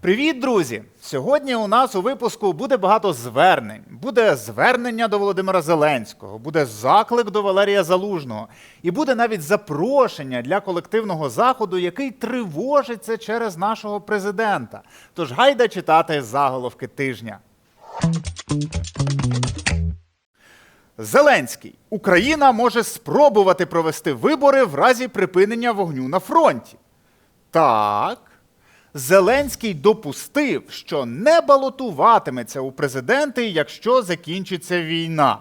Привіт, друзі! Сьогодні у нас у випуску буде багато звернень. Буде звернення до Володимира Зеленського, буде заклик до Валерія Залужного, і буде навіть запрошення для колективного заходу, який тривожиться через нашого президента. Тож гайда читати заголовки тижня. Зеленський. Україна може спробувати провести вибори в разі припинення вогню на фронті. Так. Зеленський допустив, що не балотуватиметься у президенти, якщо закінчиться війна.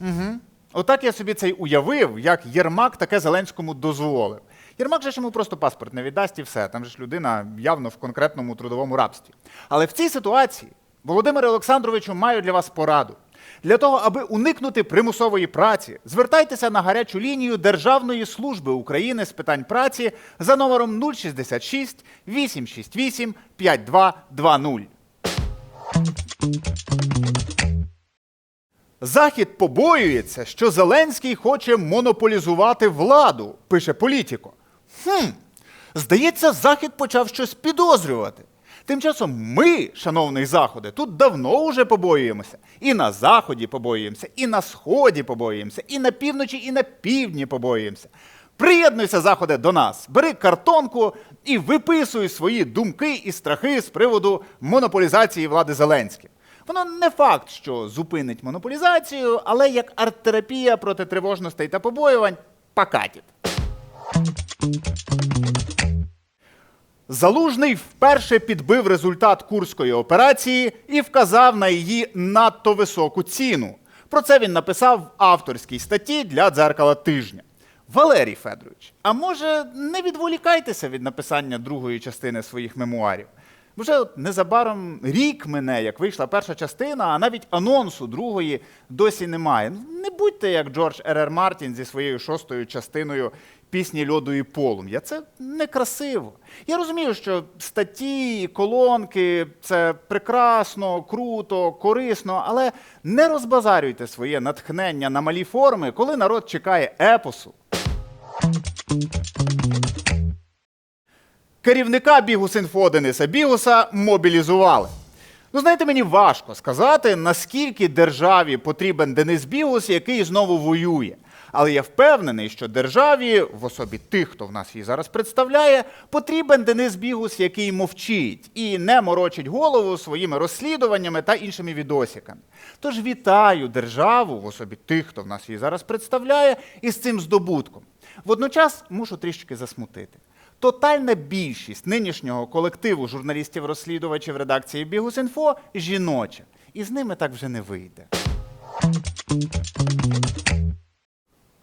Угу. Отак я собі це й уявив, як Єрмак таке Зеленському дозволив. Єрмак же ж йому просто паспорт не віддасть і все. Там же ж людина явно в конкретному трудовому рабстві. Але в цій ситуації, Володимире Олександровичу, маю для вас пораду. Для того, аби уникнути примусової праці, звертайтеся на гарячу лінію Державної служби України з питань праці за номером 066 868 5220. Захід побоюється, що Зеленський хоче монополізувати владу, пише політико. Хм, здається, Захід почав щось підозрювати. Тим часом ми, шановний Заходи, тут давно вже побоюємося. І на Заході побоюємося, і на Сході побоюємося, і на півночі, і на півдні побоюємося. Приєднуйся, Заходи, до нас, бери картонку і виписуй свої думки і страхи з приводу монополізації влади Зеленським. Воно не факт, що зупинить монополізацію, але як арт-терапія проти тривожностей та побоювань покатить. Залужний вперше підбив результат курської операції і вказав на її надто високу ціну. Про це він написав в авторській статті для дзеркала тижня. Валерій Федорович, а може не відволікайтеся від написання другої частини своїх мемуарів? Вже незабаром рік мене, як вийшла перша частина, а навіть анонсу другої досі немає. Не будьте як Джордж Р.Р. Мартін зі своєю шостою частиною пісні льоду і полум'я. Це некрасиво. Я розумію, що статті, колонки це прекрасно, круто, корисно, але не розбазарюйте своє натхнення на малі форми, коли народ чекає епосу. Керівника Бігус.Інфо Дениса Бігуса мобілізували. Ну, знаєте, мені важко сказати, наскільки державі потрібен Денис Бігус, який знову воює. Але я впевнений, що державі, в особі тих, хто в нас її зараз представляє, потрібен Денис Бігус, який мовчить і не морочить голову своїми розслідуваннями та іншими відосиками. Тож вітаю державу в особі тих, хто в нас її зараз представляє, із цим здобутком. Водночас мушу трішки засмутити. Тотальна більшість нинішнього колективу журналістів-розслідувачів редакції Бігус.Інфо жіноча. І з ними так вже не вийде.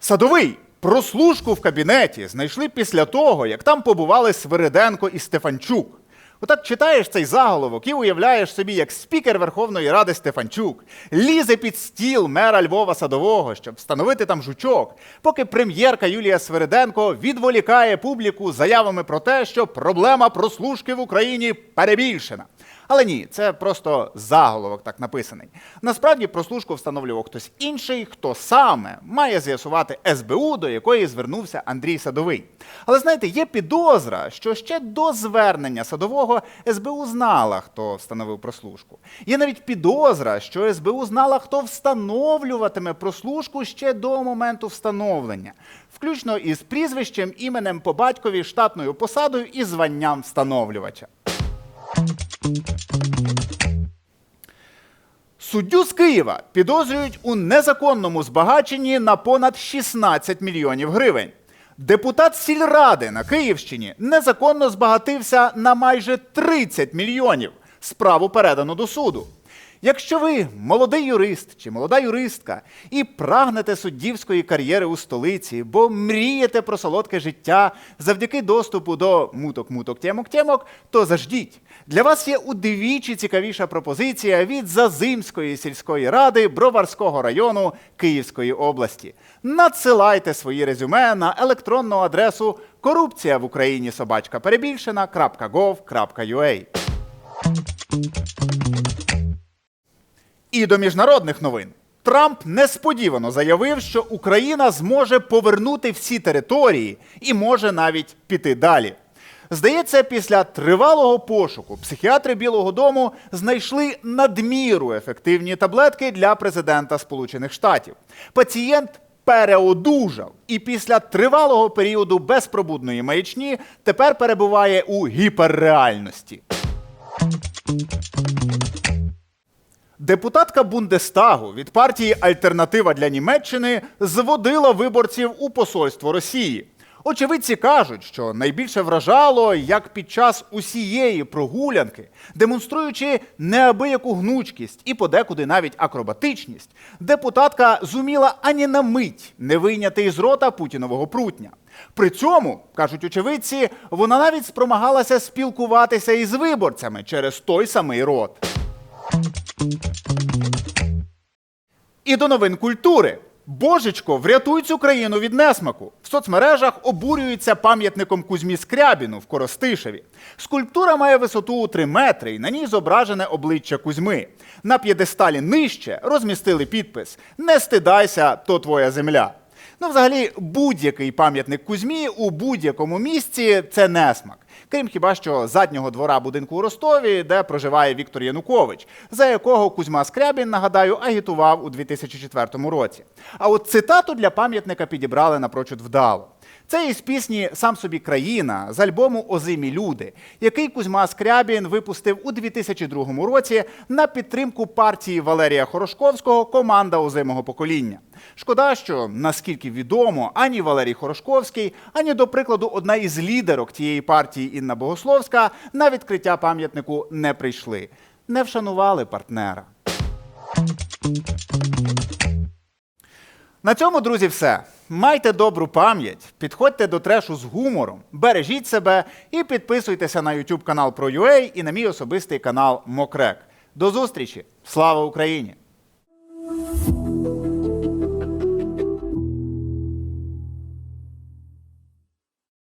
Садовий прослушку в кабінеті знайшли після того, як там побували Свириденко і Стефанчук. Отак читаєш цей заголовок і уявляєш собі, як спікер Верховної Ради Стефанчук лізе під стіл мера Львова Садового, щоб встановити там жучок, поки прем'єрка Юлія Свириденко відволікає публіку заявами про те, що проблема прослушки в Україні перебільшена. Але ні, це просто заголовок так написаний. Насправді прослушку встановлював хтось інший, хто саме має з'ясувати СБУ, до якої звернувся Андрій Садовий. Але знаєте, є підозра, що ще до звернення садового СБУ знала, хто встановив прослушку. Є навіть підозра, що СБУ знала, хто встановлюватиме прослушку ще до моменту встановлення, включно із прізвищем, іменем по батькові, штатною посадою і званням встановлювача. Суддю з Києва підозрюють у незаконному збагаченні на понад 16 мільйонів гривень. Депутат сільради на Київщині незаконно збагатився на майже 30 мільйонів. Справу передано до суду. Якщо ви молодий юрист чи молода юристка і прагнете суддівської кар'єри у столиці, бо мрієте про солодке життя завдяки доступу до муток-муток тємок-тємок, то заждіть. Для вас є удвічі цікавіша пропозиція від Зазимської сільської ради Броварського району Київської області. Надсилайте свої резюме на електронну адресу корупція в Україні собачка перебільшена.gov.ua. І до міжнародних новин. Трамп несподівано заявив, що Україна зможе повернути всі території і може навіть піти далі. Здається, після тривалого пошуку психіатри Білого Дому знайшли надміру ефективні таблетки для президента Сполучених Штатів. Пацієнт переодужав і після тривалого періоду безпробудної маячні тепер перебуває у гіперреальності. Депутатка Бундестагу від партії Альтернатива для Німеччини зводила виборців у посольство Росії. Очевидці кажуть, що найбільше вражало, як під час усієї прогулянки, демонструючи неабияку гнучкість і подекуди навіть акробатичність, депутатка зуміла ані на мить не вийняти із рота путінового прутня. При цьому, кажуть очевидці, вона навіть спромагалася спілкуватися із виборцями через той самий рот. І до новин культури. Божечко, врятуй цю країну від несмаку. В соцмережах обурюються пам'ятником Кузьмі Скрябіну в Коростишеві. Скульптура має висоту у 3 метри, і на ній зображене обличчя Кузьми. На п'єдесталі нижче розмістили підпис Не стидайся, то твоя земля. Ну, взагалі, будь-який пам'ятник Кузьмі у будь-якому місці це несмак. Крім хіба що заднього двора будинку у Ростові, де проживає Віктор Янукович, за якого Кузьма Скрябін, нагадаю, агітував у 2004 році. А от цитату для пам'ятника підібрали напрочуд вдало. Це із пісні Сам собі країна з альбому Озимі люди, який Кузьма Скрябін випустив у 2002 році на підтримку партії Валерія Хорошковського Команда озимого покоління. Шкода, що наскільки відомо, ані Валерій Хорошковський, ані, до прикладу, одна із лідерок тієї партії Інна Богословська на відкриття пам'ятнику не прийшли, не вшанували партнера. На цьому, друзі, все. Майте добру пам'ять, підходьте до трешу з гумором, бережіть себе і підписуйтеся на YouTube канал про UA і на мій особистий канал Мокрек. До зустрічі! Слава Україні!